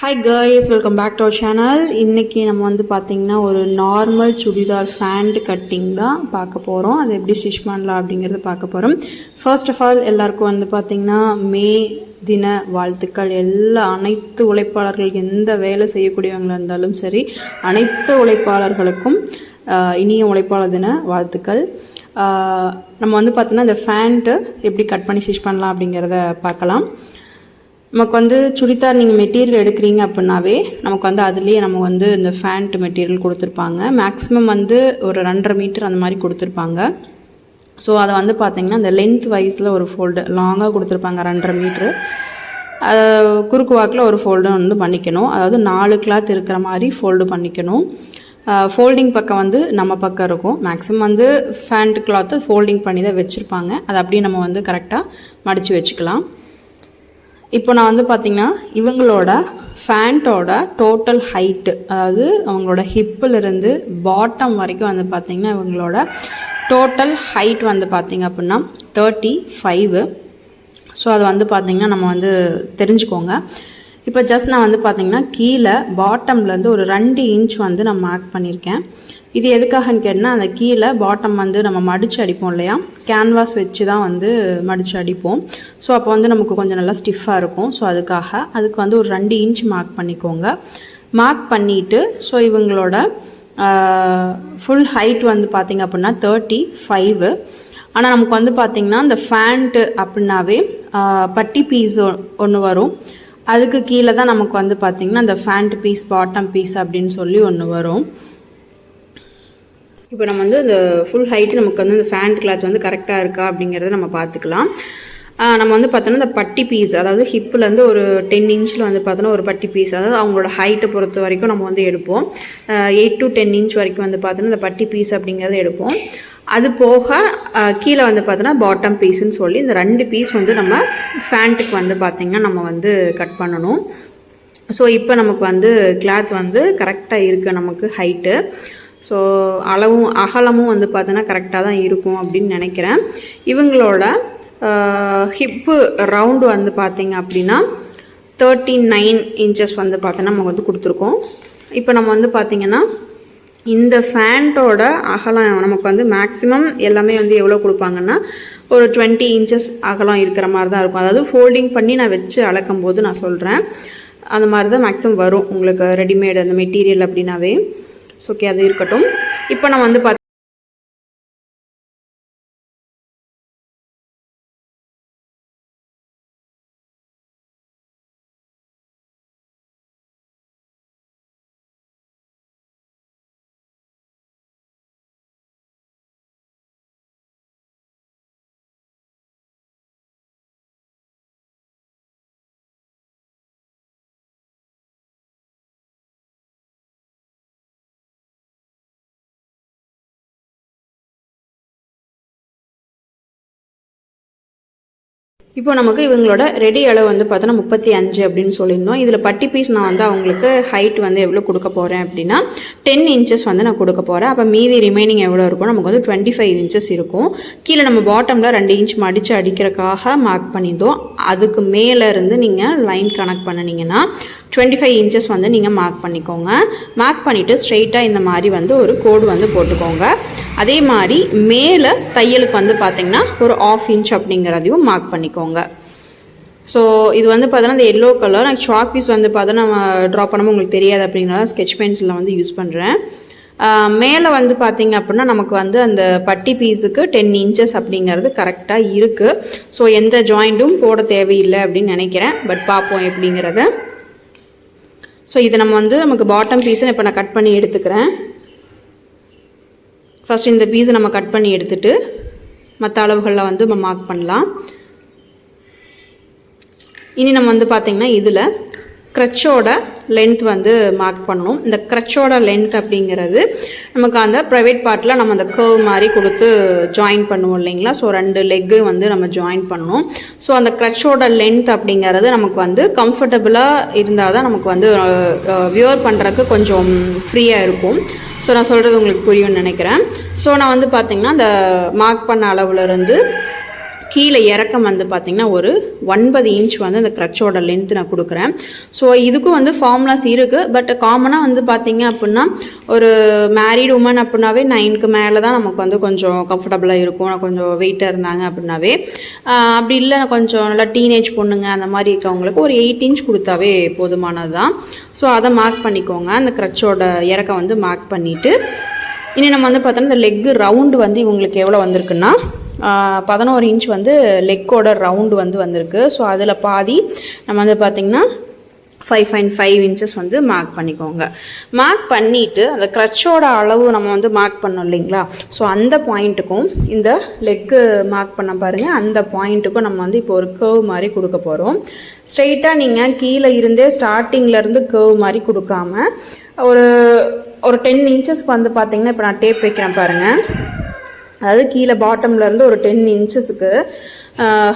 Hi girls welcome back to our channel இன்றைக்கி நம்ம வந்து பார்த்திங்கன்னா ஒரு நார்மல் சுடிதார் ஃபேண்ட் கட்டிங் தான் பார்க்க போகிறோம் அது எப்படி ஸ்டிச் பண்ணலாம் அப்படிங்கிறது பார்க்க போகிறோம் ஃபர்ஸ்ட் ஆஃப் ஆல் எல்லாருக்கும் வந்து பார்த்திங்கன்னா மே தின வாழ்த்துக்கள். எல்லா அனைத்து உழைப்பாளர்கள் எந்த வேலை செய்யக்கூடியவங்களாக இருந்தாலும் சரி அனைத்து உழைப்பாளர்களுக்கும் இனிய உழைப்பாளர் தின வாழ்த்துக்கள். நம்ம வந்து பார்த்திங்கன்னா இந்த ஃபேண்ட்டு எப்படி கட் பண்ணி ஸ்டிச் பண்ணலாம் அப்படிங்கிறத பார்க்கலாம். நமக்கு வந்து சுடிதார் நீங்கள் மெட்டீரியல் எடுக்கிறீங்க அப்படின்னாவே நமக்கு வந்து அதுலேயே நம்ம வந்து இந்த ஃபேண்ட் மெட்டீரியல் கொடுத்துருப்பாங்க. மேக்ஸிமம் வந்து ஒரு ரெண்டரை மீட்டர் அந்த மாதிரி கொடுத்துருப்பாங்க. ஸோ அதை வந்து பார்த்தீங்கன்னா இந்த லென்த் வைஸில் ஒரு ஃபோல்டு லாங்காக கொடுத்துருப்பாங்க ரெண்டரை மீட்ரு குறுக்கு வாக்கில் ஒரு ஃபோல்டு வந்து பண்ணிக்கணும். அதாவது நாலு கிளாத் இருக்கிற மாதிரி ஃபோல்டு பண்ணிக்கணும். ஃபோல்டிங் பக்கம் வந்து நம்ம பக்கம் இருக்கும். மேக்ஸிமம் வந்து ஃபேண்ட் கிளாத்து ஃபோல்டிங் பண்ணி தான் வச்சுருப்பாங்க. அதை அப்படியே நம்ம வந்து கரெக்டாக மடித்து வச்சுக்கலாம். இப்போ நான் வந்து பார்த்திங்கன்னா இவங்களோட ஃபேண்ட்டோட டோட்டல் ஹைட்டு அதாவது அவங்களோட ஹிப்பில் இருந்து பாட்டம் வரைக்கும் வந்து பார்த்திங்கன்னா இவங்களோட டோட்டல் ஹைட் வந்து பார்த்திங்க அப்படின்னா தேர்ட்டி ஃபைவு ஸோ அது வந்து பார்த்திங்கன்னா நம்ம வந்து தெரிஞ்சுக்கோங்க. இப்போ ஜஸ்ட் நான் வந்து பார்த்திங்கன்னா கீழே பாட்டம்லேருந்து ஒரு ரெண்டு இன்ச் வந்து நான் மார்க் பண்ணியிருக்கேன். இது எதுக்காகன்னு கேட்டால் அந்த கீழே பாட்டம் வந்து நம்ம மடித்து அடிப்போம் இல்லையா? கேன்வாஸ் வச்சு தான் வந்து மடித்து அடிப்போம். ஸோ அப்போ வந்து நமக்கு கொஞ்சம் நல்லா ஸ்டிஃபாக இருக்கும். ஸோ அதுக்காக அதுக்கு வந்து ஒரு ரெண்டு இன்ச் மார்க் பண்ணிக்கோங்க. மார்க் பண்ணிவிட்டு ஸோ இவங்களோட ஃபுல் ஹைட் வந்து பார்த்திங்க அப்படின்னா தேர்ட்டி ஃபைவு ஆனால் நமக்கு வந்து பார்த்திங்கன்னா இந்த ஃபேண்ட்டு அப்படின்னாவே பட்டி பீஸ் ஒன்று வரும். அதுக்கு கீழே தான் நமக்கு வந்து பார்த்திங்கன்னா இந்த ஃபேண்ட் பீஸ் பாட்டம் பீஸ் அப்படின்னு சொல்லி ஒன்று வரும். இப்போ நம்ம வந்து இந்த ஃபுல் ஹைட்டு நமக்கு வந்து இந்த ஃபேண்ட் கிளாத் வந்து கரெக்டாக இருக்கா அப்படிங்கிறத நம்ம பார்த்துக்கலாம். நம்ம வந்து பார்த்தோன்னா இந்த பட்டி பீஸ் அதாவது ஹிப்புலேருந்து ஒரு டென் இன்ச்சில் வந்து பார்த்தோன்னா ஒரு பட்டி பீஸ் அதாவது அவங்களோட ஹைட்டை பொறுத்த வரைக்கும் நம்ம வந்து எடுப்போம். எயிட் டு டென் இன்ச் வரைக்கும் வந்து பார்த்தோன்னா இந்த பட்டி பீஸ் அப்படிங்கிறத எடுப்போம். அது போக கீழே வந்து பார்த்தோன்னா பாட்டம் பீஸ்ன்னு சொல்லி இந்த ரெண்டு பீஸ் வந்து நம்ம ஃபேண்ட்டுக்கு வந்து பார்த்திங்கன்னா நம்ம வந்து கட் பண்ணணும். ஸோ இப்போ நமக்கு வந்து கிளாத் வந்து கரெக்டாக இருக்குது நமக்கு ஹைட்டு ஸோ அளவும் அகலமும் வந்து பார்த்தோன்னா கரெக்டாக தான் இருக்கும் அப்படின்னு நினைக்கிறேன். இவங்களோட ஹிப்பு ரவுண்டு வந்து பார்த்திங்க அப்படின்னா தேர்ட்டி நைன் இன்ச்சஸ் வந்து பார்த்தோன்னா நம்ம வந்து கொடுத்துருக்கோம். இப்போ நம்ம வந்து பார்த்திங்கன்னா இந்த ஃபேண்ட்டோட அகலம் நமக்கு வந்து மேக்ஸிமம் எல்லாமே வந்து எவ்வளோ கொடுப்பாங்கன்னா ஒரு டுவெண்ட்டி இன்ச்சஸ் அகலம் இருக்கிற மாதிரி தான் இருக்கும். அதாவது ஃபோல்டிங் பண்ணி நான் வச்சு அளக்கும் போது நான் சொல்கிறேன் அந்த மாதிரி தான் மேக்ஸிமம் வரும் உங்களுக்கு ரெடிமேட் அந்த மெட்டீரியல் அப்படின்னாவே. ஸோ ஓகே அது இருக்கட்டும். இப்போ நம்ம வந்து பார்த்து இப்போ நமக்கு இவங்களோட ரெடி அளவு வந்து பார்த்தோன்னா முப்பத்தி அஞ்சு அப்படின்னு சொல்லியிருந்தோம். இதில் பட்டி பீஸ் நான் வந்து அவங்களுக்கு ஹைட் வந்து எவ்வளோ கொடுக்க போகிறேன் அப்படின்னா டென் இன்ச்சஸ் வந்து நான் கொடுக்க போகிறேன் அப்போ மீதி ரிமைனிங் எவ்வளோ இருக்கும் நமக்கு வந்து டுவெண்ட்டி ஃபைவ் இன்ச்சஸ் இருக்கும். கீழே நம்ம பாட்டமில் ரெண்டு இன்ச் மடித்து அடிக்கிறக்காக மார்க் பண்ணியிருந்தோம். அதுக்கு மேலே இருந்து நீங்கள் லைன் கனெக்ட் பண்ணினீங்கன்னா டுவெண்ட்டி ஃபைவ் இன்ச்சஸ் வந்து நீங்கள் மார்க் பண்ணிக்கோங்க. மார்க் பண்ணிவிட்டு ஸ்ட்ரெயிட்டாக இந்த மாதிரி வந்து ஒரு கோடு வந்து போட்டுக்கோங்க. அதே மாதிரி மேலே தையலுக்கு வந்து பார்த்திங்கன்னா ஒரு ஆஃப் இன்ச் அப்படிங்கிறதையும் மார்க் பண்ணிக்கோங்க. ஸோ இது வந்து பார்த்தோன்னா இந்த எல்லோ கலர் நான் சாக் பீஸ் வந்து பார்த்தோன்னா நம்ம ட்ரா பண்ணாமல் உங்களுக்கு தெரியாது அப்படிங்கிறத ஸ்கெச் பென்சிலில் வந்து யூஸ் பண்ணுறேன் மேலே வந்து பார்த்தீங்க அப்படின்னா நமக்கு வந்து அந்த பட்டி பீஸுக்கு டென் இன்ச்சஸ் அப்படிங்கிறது கரெக்டாக இருக்குது ஸோ எந்த ஜாயிண்ட்டும் போட தேவையில்லை அப்படின்னு நினைக்கிறேன். பட் பார்ப்போம் எப்படிங்கிறத. ஸோ இது நம்ம வந்து நமக்கு பாட்டம் பீஸை இப்போ நான் கட் பண்ணி எடுத்துக்கிறேன். ஃபஸ்ட் இந்த பீஸை நம்ம கட் பண்ணி எடுத்துட்டு மற்ற அளவுகளில் வந்து நம்ம மார்க் பண்ணலாம். இனி நம்ம வந்து பார்த்திங்கன்னா இதில் க்ரச்சோட லென்த் வந்து மார்க் பண்ணணும். இந்த க்ரச்சோட லென்த் அப்படிங்கிறது நமக்கு அந்த ப்ரைவேட் பார்ட்டில் நம்ம அந்த கர்வ் மாதிரி கொடுத்து ஜாயின் பண்ணுவோம் இல்லைங்களா? ஸோ ரெண்டு லெக்கு வந்து நம்ம ஜாயின் பண்ணணும். ஸோ அந்த க்ரச்சோட லென்த் அப்படிங்கிறது நமக்கு வந்து கம்ஃபர்டபுளாக இருந்தால் தான் நமக்கு வந்து வியர் பண்ணுறதுக்கு கொஞ்சம் ஃப்ரீயாக இருக்கும். ஸோ நான் சொல்கிறது உங்களுக்கு புரியும்னு நினைக்கிறேன். ஸோ நான் வந்து பார்த்திங்கன்னா அந்த மார்க் பண்ண அளவுலேருந்து கீழே இறக்கம் வந்து பார்த்திங்கன்னா ஒரு ஒன்பது இன்ச் வந்து அந்த க்ரச்சோட லென்த் நான் கொடுக்குறேன். ஸோ இதுக்கும் வந்து ஃபார்முலாஸ் இருக்குது பட் காமனாக வந்து பார்த்திங்க அப்படின்னா ஒரு மேரீடு உமன் அப்படின்னாவே நைனுக்கு மேலே தான் நமக்கு வந்து கொஞ்சம் கம்ஃபர்டபுளாக இருக்கும். கொஞ்சம் வெயிட்டாக இருந்தாங்க அப்படின்னாவே. அப்படி இல்லை கொஞ்சம் நல்லா டீனேஜ் பொண்ணுங்க அந்த மாதிரி இருக்கவங்களுக்கு ஒரு எயிட் இன்ச் கொடுத்தாவே போதுமானது தான் ஸோ அதை மார்க் பண்ணிக்கோங்க. அந்த க்ரச்சோட இறக்கம் வந்து மார்க் பண்ணிவிட்டு இனி நம்ம வந்து பார்த்தோன்னா இந்த லெக்கு ரவுண்டு வந்து இவங்களுக்கு எவ்வளோ வந்திருக்குன்னா பதினோரு இன்ச் வந்து லெக்கோட ரவுண்டு வந்து வந்திருக்கு. ஸோ அதில் பாதி நம்ம வந்து பார்த்திங்கன்னா ஃபைவ் பாயிண்ட் ஃபைவ் இன்ச்சஸ் வந்து மார்க் பண்ணிக்கோங்க. மார்க் பண்ணிவிட்டு அந்த க்ரச்சோட அளவு நம்ம வந்து மார்க் பண்ணோம் இல்லைங்களா? ஸோ அந்த பாயிண்ட்டுக்கும் இந்த லெக்கு மார்க் பண்ண பாருங்கள் அந்த பாயிண்ட்டுக்கும் நம்ம வந்து இப்போ ஒரு கேர்வ் மாதிரி கொடுக்க போகிறோம் ஸ்ட்ரெயிட்டாக நீங்கள் கீழே இருந்தே ஸ்டார்டிங்லேருந்து கேர்வ் மாதிரி கொடுக்காம ஒரு ஒரு டென் இன்ச்சஸ்க்கு வந்து பார்த்திங்கன்னா இப்போ நான் டேப் வைக்கிறேன் பாருங்கள் அதாவது கீழே பாட்டம்லேருந்து ஒரு டென் இன்ச்சஸுக்கு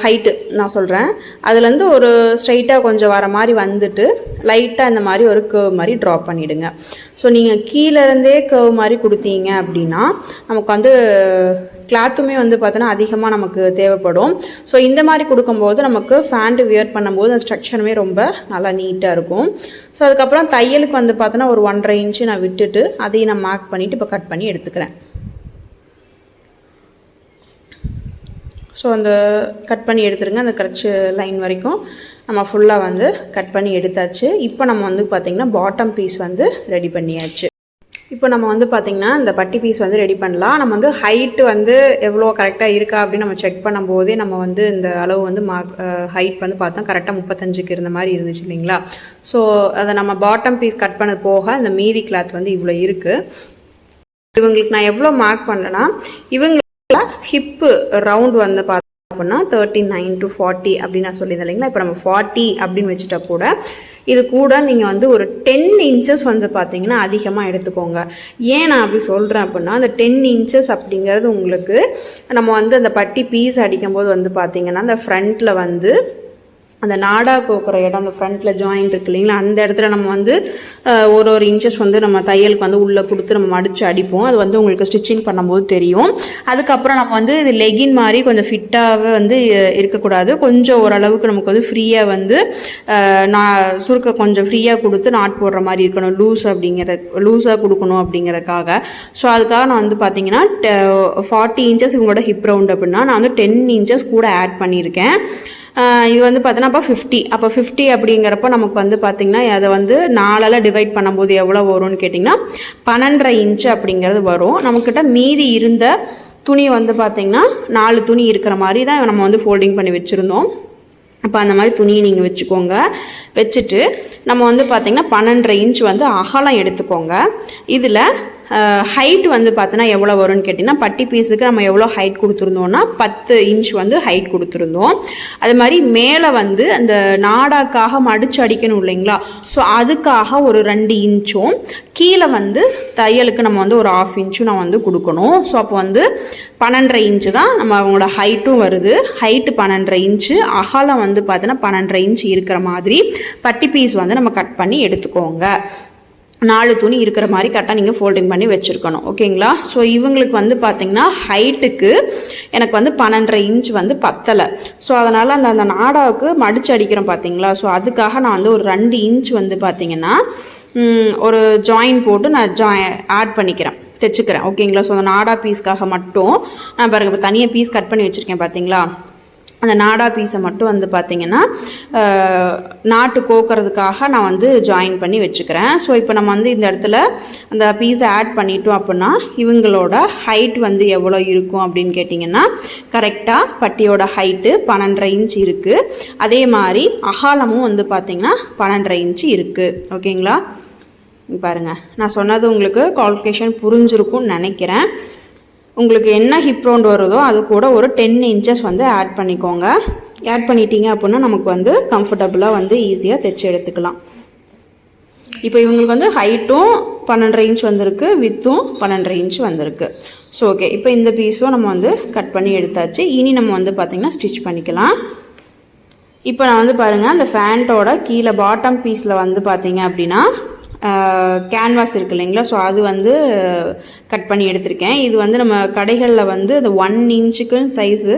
ஹைட்டு நான் சொல்கிறேன் அதுலேருந்து ஒரு ஸ்ட்ரைட்டாக கொஞ்சம் வர மாதிரி வந்துட்டு லைட்டாக இந்த மாதிரி ஒரு கேர்வ் மாதிரி ட்ராப் பண்ணிவிடுங்க ஸோ நீங்கள் கீழேருந்தே கேர்வ் மாதிரி கொடுத்தீங்க அப்படின்னா நமக்கு வந்து கிளாத்துமே வந்து பார்த்தோன்னா அதிகமாக நமக்கு தேவைப்படும். ஸோ இந்த மாதிரி கொடுக்கும்போது நமக்கு ஃபேண்ட்டு வியர் பண்ணும்போது அந்த ஸ்ட்ரக்சருமே ரொம்ப நல்லா நீட்டாக இருக்கும். ஸோ அதுக்கப்புறம் தையலுக்கு வந்து பார்த்தோன்னா ஒரு ஒன்றரை இன்ச்சு நான் விட்டுட்டு அதையும் நான் மார்க் பண்ணிவிட்டு இப்போ கட் பண்ணி எடுத்துக்கிறேன். ஸோ அந்த கட் பண்ணி எடுத்துருங்க அந்த கரைச்சி லைன் வரைக்கும். நம்ம ஃபுல்லாக வந்து கட் பண்ணி எடுத்தாச்சு. இப்போ நம்ம வந்து பார்த்திங்கன்னா பாட்டம் பீஸ் வந்து ரெடி பண்ணியாச்சு. இப்போ நம்ம வந்து பார்த்திங்கன்னா இந்த பட்டி பீஸ் வந்து ரெடி பண்ணலாம். நம்ம வந்து ஹைட்டு வந்து எவ்வளோ கரெக்டாக இருக்கா அப்படின்னு நம்ம செக் பண்ணும்போதே நம்ம வந்து இந்த அளவு வந்து மார்க் ஹைட் வந்து பார்த்தோம் கரெக்டாக முப்பத்தஞ்சுக்கு இருந்த மாதிரி இருந்துச்சு இல்லைங்களா? ஸோ அதை நம்ம பாட்டம் பீஸ் கட் பண்ண போக இந்த மீதி கிளாத் வந்து இவ்வளோ இருக்குது இவங்களுக்கு நான் எவ்வளோ மார்க் பண்ணேன்னா இவங்க ஹிப்பு ரவுண்ட் வந்து பார்த்தோம் அப்படின்னா தேர்ட்டி நைன் டு ஃபார்ட்டி அப்படின்னு நான் சொல்லியிருந்தேன் இல்லைங்களா? இப்போ நம்ம ஃபார்ட்டி அப்படின்னு வச்சுட்டா கூட இது கூட நீங்கள் வந்து ஒரு டென் இன்ச்சஸ் வந்து பார்த்தீங்கன்னா அதிகமாக எடுத்துக்கோங்க. ஏன் நான் அப்படி சொல்கிறேன் அப்படின்னா அந்த டென் இன்ச்சஸ் அப்படிங்கிறது உங்களுக்கு நம்ம வந்து அந்த பட்டி பீஸ் அடிக்கும்போது வந்து பார்த்தீங்கன்னா அந்த ஃப்ரண்ட்டில் வந்து அந்த நாடா கோக்குற இடம் அந்த ஃப்ரண்ட்டில் ஜாயிண்ட் இருக்கு இல்லைங்களா? அந்த இடத்துல நம்ம வந்து ஒரு ஒரு இன்ச்சஸ் வந்து நம்ம தையலுக்கு வந்து உள்ளே கொடுத்து நம்ம மடித்து அடிப்போம். அது வந்து உங்களுக்கு ஸ்டிச்சிங் பண்ணும்போது தெரியும். அதுக்கப்புறம் நம்ம வந்து இது லெகின் மாதிரி கொஞ்சம் ஃபிட்டாகவே வந்து இருக்கக்கூடாது. கொஞ்சம் ஓரளவுக்கு நமக்கு வந்து ஃப்ரீயாக வந்து நான் சுருக்க கொஞ்சம் ஃப்ரீயாக கொடுத்து நாட் போடுற மாதிரி இருக்கணும். லூஸ் அப்படிங்கிற லூஸாக கொடுக்கணும் அப்படிங்கிறதுக்காக. ஸோ அதுக்காக நான் வந்து பார்த்தீங்கன்னா ஃபார்ட்டி இன்ச்சஸ் இவங்களோட ஹிப் ரவுண்ட் அப்படின்னா நான் வந்து டென் இன்ச்சஸ் கூட ஆட் பண்ணியிருக்கேன். இது வந்து பார்த்தோன்னா அப்போ ஃபிஃப்டி அப்போ ஃபிஃப்டி அப்படிங்கிறப்ப நமக்கு வந்து பார்த்திங்கன்னா அதை வந்து நாலால் டிவைட் பண்ணும்போது எவ்வளோ வரும்னு கேட்டிங்கன்னா பன்னெண்டரை இன்ச்சு அப்படிங்கிறது வரும். நம்மக்கிட்ட மீதி இருந்த துணி வந்து பார்த்திங்கன்னா நாலு துணி இருக்கிற மாதிரி தான் நம்ம வந்து ஃபோல்டிங் பண்ணி வச்சுருந்தோம். அப்போ அந்த மாதிரி துணியை நீங்கள் வச்சுக்கோங்க. வச்சுட்டு நம்ம வந்து பார்த்திங்கன்னா பன்னெண்டரை இன்ச் வந்து அகலம் எடுத்துக்கோங்க. இதில் ஹைட் வந்து பார்த்தோன்னா எவ்வளோ வரும்னு கேட்டிங்கன்னா பட்டி பீஸுக்கு நம்ம எவ்வளோ ஹைட் கொடுத்துருந்தோம்னா பத்து இன்ச் வந்து ஹைட் கொடுத்துருந்தோம். அது மாதிரி மேலே வந்து அந்த நாடாக்காக மடிச்சு அடிக்கணும் இல்லைங்களா? ஸோ அதுக்காக ஒரு ரெண்டு இன்ச்சும் கீழே வந்து தையலுக்கு நம்ம வந்து ஒரு ஆஃப் இன்ச்சும் நான் வந்து கொடுக்கணும். ஸோ அப்போ வந்து பன்னெண்டரை இன்ச்சு தான் நம்ம அவங்களோட ஹைட்டும் வருது. ஹைட்டு பன்னெண்டரை இன்ச்சு அகலம் வந்து பார்த்தோன்னா பன்னெண்டரை இன்ச் இருக்கிற மாதிரி பட்டி பீஸ் வந்து நம்ம கட் பண்ணி எடுத்துக்கோங்க. நாலு துணி இருக்கிற மாதிரி கரெக்டாக நீங்கள் ஃபோல்டிங் பண்ணி வச்சுருக்கணும். ஓகேங்களா? ஸோ இவங்களுக்கு வந்து பார்த்திங்கன்னா ஹைட்டுக்கு எனக்கு வந்து பன்னெண்டரை இன்ச் வந்து பத்தலை. ஸோ அதனால் அந்த அந்த நாடாவுக்கு மடிச்சு அடிக்கிறோம் பார்த்தீங்களா ஸோ அதுக்காக நான் வந்து ஒரு ரெண்டு இன்ச் வந்து பார்த்திங்கன்னா ஒரு ஜாயின் போட்டு நான் ஜாய் ஆட் பண்ணிக்கிறேன். தைச்சிக்கிறேன். ஓகேங்களா? ஸோ அந்த நாடா பீஸ்க்காக மட்டும். நான் பாருங்க இப்போ தனியாக பீஸ் கட் பண்ணி வச்சுருக்கேன் பார்த்தீங்களா அந்த நாடா பீஸை மட்டும் வந்து பார்த்திங்கன்னா நாட்டு கோக்கிறதுக்காக நான் வந்து ஜாயின் பண்ணி வச்சுக்கிறேன். ஸோ இப்போ நம்ம வந்து இந்த இடத்துல அந்த பீஸை ஆட் பண்ணிட்டோம் அப்படின்னா இவங்களோட ஹைட் வந்து எவ்வளோ இருக்கும் அப்படின்னு கேட்டிங்கன்னா கரெக்டாக பட்டியோட ஹைட்டு பன்னெண்டரை இன்ச் இருக்குது அதே மாதிரி அகாலமும் வந்து பார்த்திங்கன்னா பன்னெண்டரை இன்ச்சு இருக்குது ஓகேங்களா பாருங்கள் நான் சொன்னது உங்களுக்கு குவாலிஃபிகேஷன் புரிஞ்சிருக்கும்னு நினைக்கிறேன். உங்களுக்கு என்ன ஹிப் ரவுண்ட் வருதோ அது கூட ஒரு டென் இன்ச்சஸ் வந்து ஆட் பண்ணிக்கோங்க. ஆட் பண்ணிட்டீங்க அப்படின்னா நமக்கு வந்து கம்ஃபர்டபுளாக வந்து ஈஸியாக தைச்சி எடுத்துக்கலாம். இப்போ இவங்களுக்கு வந்து ஹைட்டும் பன்னெண்டரை இன்ச் வந்திருக்கு வித்தும் பன்னெண்டரை இன்ச் வந்திருக்கு. ஸோ ஓகே இப்போ இந்த பீஸும் நம்ம வந்து கட் பண்ணி எடுத்தாச்சு. இனி நம்ம வந்து பார்த்திங்கன்னா ஸ்டிச் பண்ணிக்கலாம். இப்போ நான் வந்து பாருங்கள் அந்த ஃபேண்ட்டோட கீழே பாட்டம் பீஸில் வந்து பார்த்தீங்க அப்படின்னா கேன்வாஸ் இருக்கு இல்லைங்களா? ஸோ அது வந்து கட் பண்ணி எடுத்திருக்கேன். இது வந்து நம்ம கடைகளில் வந்து அந்த ஒன் இன்ச்சுக்கு சைஸு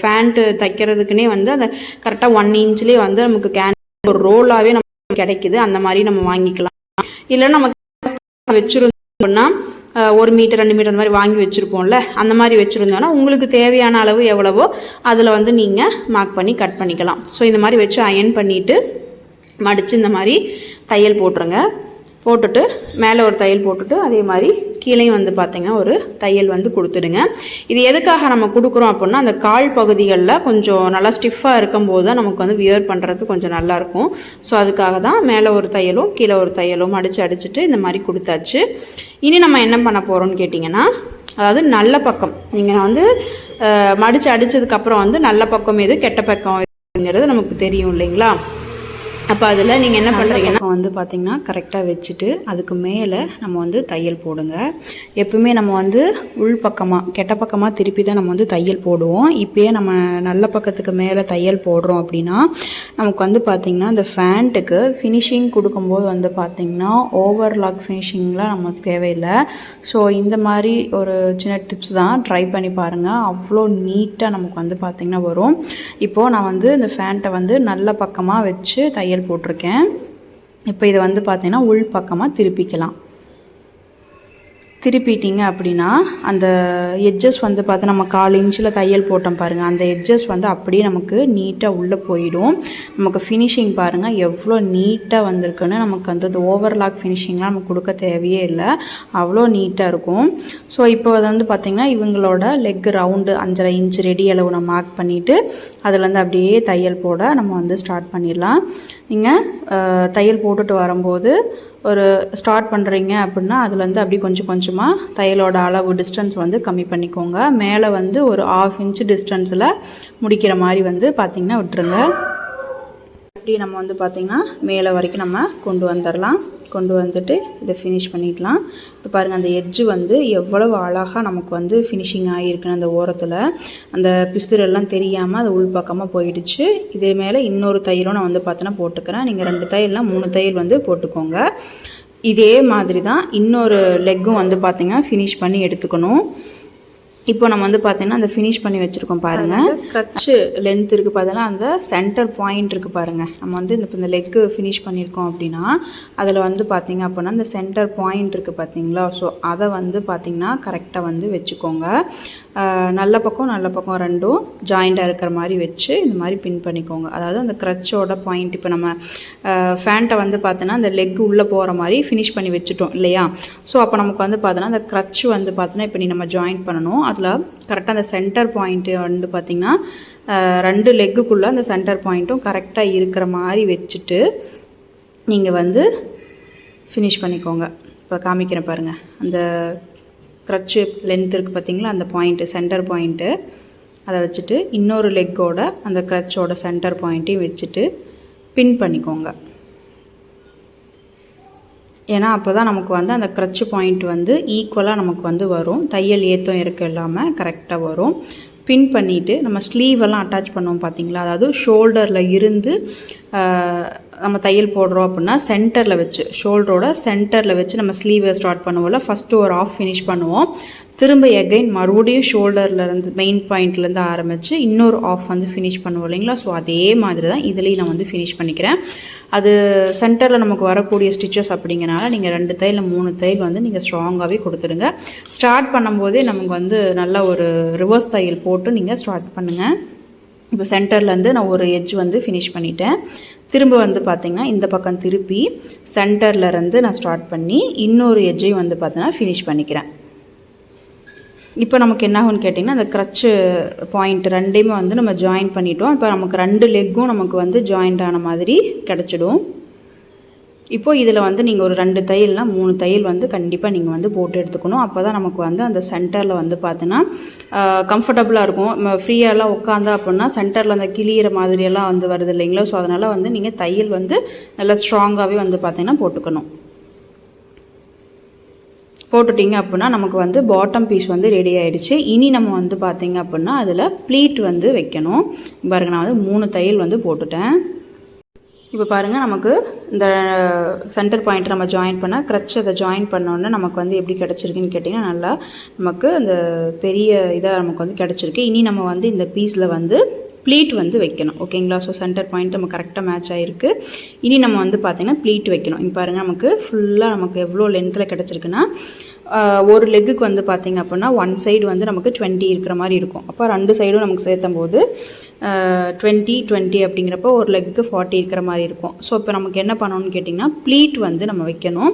ஃபேண்ட்டு தைக்கிறதுக்குனே வந்து அந்த கரெக்டாக ஒன் இன்ச்லேயே வந்து நமக்கு கேன் ஒரு ரோலாகவே நமக்கு கிடைக்குது. அந்த மாதிரி நம்ம வாங்கிக்கலாம். இல்லை நம்ம வச்சுருந்தோம்னா ஒரு மீட்டர் ரெண்டு மீட்டர் அந்த மாதிரி வாங்கி வச்சுருப்போம்ல அந்த மாதிரி வச்சுருந்தோன்னா உங்களுக்கு தேவையான அளவு எவ்வளவோ அதில் வந்து நீங்கள் மார்க் பண்ணி கட் பண்ணிக்கலாம். ஸோ இந்த மாதிரி வச்சு அயன் பண்ணிவிட்டு மடித்து இந்த மாதிரி தையல் போட்டுருங்க. போட்டுட்டு மேலே ஒரு தையல் போட்டுட்டு அதே மாதிரி கீழேயும் வந்து பார்த்தீங்கன்னா ஒரு தையல் வந்து கொடுத்துடுங்க. இது எதுக்காக நம்ம கொடுக்குறோம் அப்படின்னா அந்த கால் பகுதிகளில் கொஞ்சம் நல்லா ஸ்டிஃபாக இருக்கும்போது தான் நமக்கு வந்து வியர் பண்ணுறது கொஞ்சம் நல்லாயிருக்கும் ஸோ அதுக்காக தான் மேலே ஒரு தையலும் கீழே ஒரு தையலும் அடித்து அடிச்சுட்டு இந்த மாதிரி கொடுத்தாச்சு. இனி நம்ம என்ன பண்ண போகிறோம்னு கேட்டிங்கன்னா அதாவது நல்ல பக்கம். நீங்கள் வந்து மடித்து அடித்ததுக்கப்புறம் வந்து நல்ல பக்கம் எது கெட்ட பக்கம் எதுங்கிறது நமக்கு தெரியும் இல்லைங்களா? அப்போ அதில் நீங்கள் என்ன பண்ணுறீங்கன்னா வந்து பார்த்தீங்கன்னா கரெக்டாக வச்சுட்டு அதுக்கு மேலே நம்ம வந்து தையல் போடுங்க. எப்பவுமே நம்ம வந்து உள் பக்கமாக கெட்ட பக்கமாக திருப்பி தான் நம்ம வந்து தையல் போடுவோம். இப்போயே நம்ம நல்ல பக்கத்துக்கு மேலே தையல் போடுறோம் அப்படின்னா நமக்கு வந்து பார்த்திங்கன்னா அந்த ஃபேண்ட்டுக்கு ஃபினிஷிங் கொடுக்கும்போது வந்து பார்த்திங்கன்னா ஓவர்லாக் ஃபினிஷிங்லாம் நமக்கு தேவையில்லை. ஸோ இந்த மாதிரி ஒரு சின்ன டிப்ஸ் தான் ட்ரை பண்ணி பாருங்கள் அவ்வளோ நீட்டாக நமக்கு வந்து பார்த்திங்கன்னா வரும். இப்போது நான் வந்து இந்த ஃபேண்ட்டை வந்து நல்ல பக்கமாக வச்சு தையல் போட்டிருக்கேன். இப்போ இதை வந்து பார்த்திங்கன்னா உள் பக்கமாக திருப்பிக்கலாம். திருப்பிட்டீங்க அப்படின்னா அந்த எட்ஜஸ் வந்து பார்த்து நம்ம கால் இன்ச்சில் தையல் போட்டோம் பாருங்கள் அந்த எட்ஜஸ் வந்து அப்படியே நமக்கு நீட்டாக உள்ளே போயிடும். நமக்கு ஃபினிஷிங் பாருங்கள் எவ்வளோ நீட்டாக வந்திருக்குன்னு நமக்கு வந்து அந்த ஓவர்லாக் ஃபினிஷிங்லாம் நமக்கு கொடுக்க தேவையே இல்லை. அவ்வளோ நீட்டாக இருக்கும். ஸோ இப்போ அது வந்து பார்த்திங்கன்னா இவங்களோட லெக் ரவுண்டு அஞ்சரை இன்ச் ரெடி அளவு நம்ம மார்க் பண்ணிவிட்டு அதுலேருந்து அப்படியே தையல் போட நம்ம வந்து ஸ்டார்ட் பண்ணிடலாம். நீங்கள் தையல் போட்டுட்டு வரும்போது ஒரு ஸ்டார்ட் பண்ணுறீங்க அப்படின்னா அதுலேருந்து அப்படி கொஞ்சம் கொஞ்சமாக தையலோட அளவு டிஸ்டன்ஸ் வந்து கம்மி பண்ணிக்கோங்க. மேலே வந்து ஒரு ஆஃப் இன்ச் டிஸ்டன்ஸில் முடிக்கிற மாதிரி வந்து பார்த்திங்கன்னா விட்டுருங்க. இப்படி நம்ம வந்து பார்த்திங்கன்னா மேலே வரைக்கும் நம்ம கொண்டு வந்துடலாம் கொண்டு வந்துட்டு இதை ஃபினிஷ் பண்ணிடலாம் இப்போ பாருங்கள் அந்த எட்ஜு வந்து எவ்வளவு அழகாக நமக்கு வந்து ஃபினிஷிங் ஆகியிருக்குன்னு அந்த ஓரத்தில். அந்த பிசுரெல்லாம் தெரியாமல் அது உள்பக்கமாக போயிடுச்சு. இது மேலே இன்னொரு தையலும் நான் வந்து பார்த்தோன்னா போட்டுக்கிறேன். நீங்கள் ரெண்டு தையல்னால் மூணு தையல் வந்து போட்டுக்கோங்க. இதே மாதிரி தான் இன்னொரு லெக்கும் வந்து பார்த்திங்கன்னா ஃபினிஷ் பண்ணி எடுத்துக்கணும். இப்போ நம்ம வந்து பார்த்தீங்கன்னா அந்த ஃபினிஷ் பண்ணி வச்சுருக்கோம் பாருங்கள் க்ரச்சு லென்த் இருக்குது பார்த்தீங்கன்னா அந்த சென்டர் பாயிண்ட் இருக்குது பாருங்கள் நம்ம வந்து இந்த இப்போ இந்த லெக்கு ஃபினிஷ் பண்ணியிருக்கோம் அப்படின்னா அதில் வந்து பார்த்தீங்க அப்படின்னா இந்த சென்டர் பாயிண்ட் இருக்குது பார்த்தீங்களா ஸோ அதை வந்து பார்த்தீங்கன்னா கரெக்டாக வந்து வச்சுக்கோங்க. நல்ல பக்கம் நல்ல பக்கம் ரெண்டும் ஜாயிண்டாக இருக்கிற மாதிரி வச்சு இந்த மாதிரி பின் பண்ணிக்கோங்க. அதாவது அந்த க்ரச்சோட பாயிண்ட் இப்போ நம்ம ஃபேண்ட்டை வந்து பார்த்தோன்னா அந்த லெக் உள்ளே போகிற மாதிரி ஃபினிஷ் பண்ணி வச்சுட்டோம் இல்லையா? ஸோ அப்போ நமக்கு வந்து பார்த்தோன்னா அந்த க்ரச் வந்து பார்த்தோன்னா இப்போ நீ நம்ம ஜாயின் பண்ணணும். அதில் கரெக்டாக அந்த சென்டர் பாயிண்ட்டு வந்து பார்த்திங்கன்னா ரெண்டு லெக்குக்குள்ளே அந்த சென்டர் பாயிண்ட்டும் கரெக்டாக இருக்கிற மாதிரி வச்சுட்டு நீங்கள் வந்து ஃபினிஷ் பண்ணிக்கோங்க. இப்போ காமிக்கிறேன் பாருங்கள் அந்த க்ரச்சு லென்த் இருக்குது பார்த்தீங்களா அந்த பாயிண்ட்டு சென்டர் பாயிண்ட்டு அதை வச்சுட்டு இன்னொரு லெக்கோட அந்த க்ரச்சோட சென்டர் பாயிண்ட்டையும் வச்சுட்டு பின் பண்ணிக்கோங்க. ஏன்னா அப்போ தான் நமக்கு வந்து அந்த க்ரச்சு பாயிண்ட் வந்து ஈக்குவலாக நமக்கு வந்து வரும். தையல் ஏத்தம் இருக்க இல்லாமல் கரெக்டாக வரும். பின் பண்ணிவிட்டு நம்ம ஸ்லீவெல்லாம் அட்டாச் பண்ணுவோம் பார்த்தீங்களா அதாவது ஷோல்டரில் இருந்து நம்ம தையல் போடுறோம் அப்படின்னா சென்டரில் வச்சு ஷோல்டரோட சென்டரில் வச்சு நம்ம ஸ்லீவை ஸ்டார்ட் பண்ணுவோம்ல ஃபஸ்ட்டு ஒரு ஆஃப் ஃபினிஷ் பண்ணுவோம். திரும்ப எகைன் மறுபடியும் ஷோல்டரில் இருந்து மெயின் பாயிண்ட்லேருந்து ஆரம்பித்து இன்னொரு ஆஃப் வந்து ஃபினிஷ் பண்ணுவோம் இல்லைங்களா? ஸோ அதே மாதிரி தான் இதுலேயும் நான் வந்து ஃபினிஷ் பண்ணிக்கிறேன். அது சென்டரில் நமக்கு வரக்கூடிய ஸ்டிச்சஸ் அப்படிங்கிறனால நீங்கள் ரெண்டு தையில் மூணு தையல் வந்து நீங்கள் ஸ்ட்ராங்காகவே கொடுத்துருங்க ஸ்டார்ட் பண்ணும்போதே நமக்கு வந்து நல்ல ஒரு ரிவர்ஸ் தையல் போட்டு நீங்கள் ஸ்டார்ட் பண்ணுங்கள் இப்போ சென்டர்லேருந்து நான் ஒரு எட்ஜ் வந்து ஃபினிஷ் பண்ணிட்டேன். திரும்ப வந்து பார்த்திங்கன்னா இந்த பக்கம் திருப்பி சென்டர்லேருந்து நான் ஸ்டார்ட் பண்ணி இன்னொரு எஜ்ஜையும் வந்து பார்த்தீங்கன்னா ஃபினிஷ் பண்ணிக்கிறேன். இப்போ நமக்கு என்ன ஆகும்னு கேட்டிங்கன்னா அந்த க்ரச்சு பாயிண்ட் ரெண்டையுமே வந்து நம்ம ஜாயின் பண்ணிட்டோம். இப்போ நமக்கு ரெண்டு லெக்கும் நமக்கு வந்து ஜாயிண்ட் ஆன மாதிரி கிடச்சிடும். இப்போது இதில் வந்து நீங்கள் ஒரு ரெண்டு தையல்னால் மூணு தையல் வந்து கண்டிப்பாக நீங்கள் வந்து போட்டு எடுத்துக்கணும். அப்போ தான் நமக்கு வந்து அந்த சென்டரில் வந்து பார்த்தீங்கன்னா கம்ஃபர்டபுளாக இருக்கும். ஃப்ரீயாகலாம் உட்காந்தா அப்படின்னா சென்டரில் அந்த கிளியிற மாதிரியெல்லாம் வந்து வருது இல்லைங்களா? ஸோ அதனால் வந்து நீங்கள் தையல் வந்து நல்லா ஸ்ட்ராங்காகவே வந்து பார்த்தீங்கன்னா போட்டுக்கணும். போட்டுட்டிங்க அப்படின்னா நமக்கு வந்து பாட்டம் பீஸ் வந்து ரெடி ஆயிடுச்சு. இனி நம்ம வந்து பார்த்தீங்க அப்படின்னா அதில் ப்ளீட் வந்து வைக்கணும். பாருங்க நான் வந்து மூணு தையல் வந்து போட்டுட்டேன். இப்போ பாருங்கள் நமக்கு இந்த சென்டர் பாயிண்ட் நம்ம ஜாயின் பண்ண க்ரச் அதை ஜாயின் பண்ணோன்னே நமக்கு வந்து எப்படி கிடச்சிருக்குன்னு கேட்டிங்கன்னா நல்லா நமக்கு அந்த பெரிய இதாக நமக்கு வந்து கிடச்சிருக்கு. இனி நம்ம வந்து இந்த பீஸில் வந்து ப்ளீட் வந்து வைக்கணும். ஓகேங்களா ஸோ சென்டர் பாயிண்ட் நம்ம கரெக்டாக மேட்ச் ஆகிருக்கு இனி நம்ம வந்து பார்த்திங்கன்னா ப்ளீட் வைக்கணும். இப்போ பாருங்கள் நமக்கு ஃபுல்லாக நமக்கு எவ்வளோ லென்த்தில் கிடச்சிருக்குன்னா ஒரு லெக்குக்கு வந்து பார்த்திங்க அப்படின்னா ஒன் சைடு வந்து நமக்கு டுவெண்ட்டி இருக்கிற மாதிரி இருக்கும். அப்போ ரெண்டு சைடும் நமக்கு சேர்த்தும் போது டுவெண்ட்டி டுவெண்ட்டி அப்படிங்கிறப்போ ஒரு லெக்குக்கு ஃபார்ட்டி இருக்கிற மாதிரி இருக்கும். ஸோ இப்போ நமக்கு என்ன பண்ணணும்னு கேட்டிங்கன்னா ப்ளீட் வந்து நம்ம வைக்கணும்.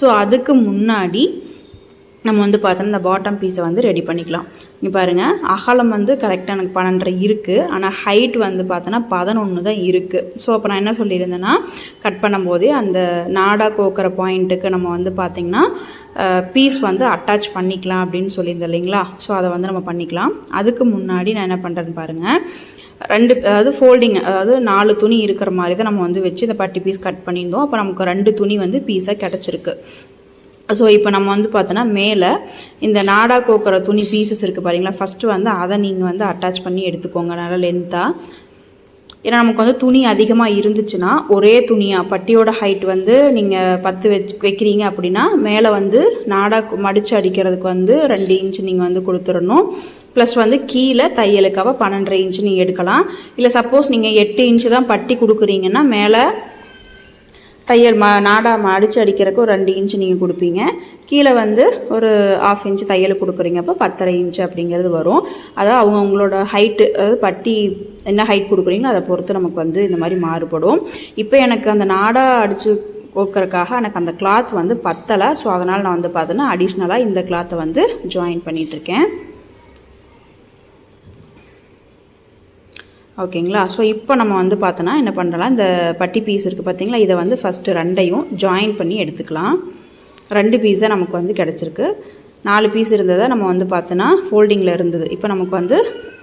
ஸோ அதுக்கு முன்னாடி நம்ம வந்து பார்த்தோன்னா இந்த பாட்டம் பீஸை வந்து ரெடி பண்ணிக்கலாம். இங்கே பாருங்கள் அகலம் வந்து கரெக்டாக எனக்கு பன்னெண்டரை இருக்குது ஆனால் ஹைட் வந்து பார்த்தோன்னா பதினொன்று தான் இருக்குது ஸோ அப்போ நான் என்ன சொல்லியிருந்தேன்னா கட் பண்ணும்போதே அந்த நாடா கோக்கிற பாயிண்ட்டுக்கு நம்ம வந்து பார்த்திங்கன்னா பீஸ் வந்து அட்டாச் பண்ணிக்கலாம் அப்படின்னு சொல்லியிருந்தேன் இல்லைங்களா? ஸோ அதை வந்து நம்ம பண்ணிக்கலாம். அதுக்கு முன்னாடி நான் என்ன பண்ணுறேன்னு பாருங்கள் ரெண்டு அதாவது ஃபோல்டிங் அதாவது நாலு துணி இருக்கிற மாதிரி தான் நம்ம வந்து வச்சு இந்த பட்டி பீஸ் கட் பண்ணியிருந்தோம். அப்போ நமக்கு ரெண்டு துணி வந்து பீஸாக கிடச்சிருக்கு. ஸோ இப்போ நம்ம வந்து பார்த்தோன்னா மேலே இந்த நாடா கோக்கிற துணி பீசஸ் இருக்குது பாருங்களா. ஃபஸ்ட்டு வந்து அதை நீங்கள் வந்து அட்டாச் பண்ணி எடுத்துக்கோங்க. நல்லா லென்த்தாக ஏன்னா நமக்கு வந்து துணி அதிகமாக இருந்துச்சுன்னா ஒரே துணியாக பட்டியோட ஹைட் வந்து நீங்கள் பத்து வச் வைக்கிறீங்க அப்படின்னா மேலே வந்து நாடா மடித்து அடிக்கிறதுக்கு வந்து ரெண்டு இன்ச் நீங்கள் வந்து கொடுத்துடணும். ப்ளஸ் வந்து கீழே தையலுக்காக பன்னெண்டரை இன்ச்சு நீங்கள் எடுக்கலாம். இல்லை சப்போஸ் நீங்கள் எட்டு இன்ச்சு தான் பட்டி கொடுக்குறீங்கன்னா மேலே தையல் ம நாடா அடித்து அடிக்கிறதுக்கு ஒரு ரெண்டு இன்ச்சு நீங்கள் கொடுப்பீங்க. கீழே வந்து ஒரு ஆஃப் இன்ச் தையல் கொடுக்குறீங்க. அப்போ பத்தரை இன்ச்சு அப்படிங்கிறது வரும். அதாவது அவங்க அவங்களோட ஹைட்டு அதாவது பட்டி என்ன ஹைட் கொடுக்குறீங்களோ அதை பொறுத்து நமக்கு வந்து இந்த மாதிரி மாறுபடும். இப்போ எனக்கு அந்த நாடா அடித்து கோக்கறதுக்காக எனக்கு அந்த கிளாத் வந்து பத்தலை. ஸோ அதனால் நான் வந்து பார்த்தோன்னா அடிஷ்னலாக இந்த கிளாத்தை வந்து ஜாயின் பண்ணிகிட்ருக்கேன் ஓகேங்களா? ஸோ இப்போ நம்ம வந்து பார்த்தோன்னா என்ன பண்ணலாம்? இந்த பட்டி பீஸ் இருக்குது பார்த்தீங்களா? இதை வந்து ஃபஸ்ட்டு ரெண்டையும் ஜாயின் பண்ணி எடுத்துக்கலாம். ரெண்டு பீஸ் தான் நமக்கு வந்து கிடச்சிருக்கு. நாலு பீஸ் இருந்ததை நம்ம வந்து பார்த்தோன்னா ஃபோல்டிங்கில் இருந்தது. இப்போ நமக்கு வந்து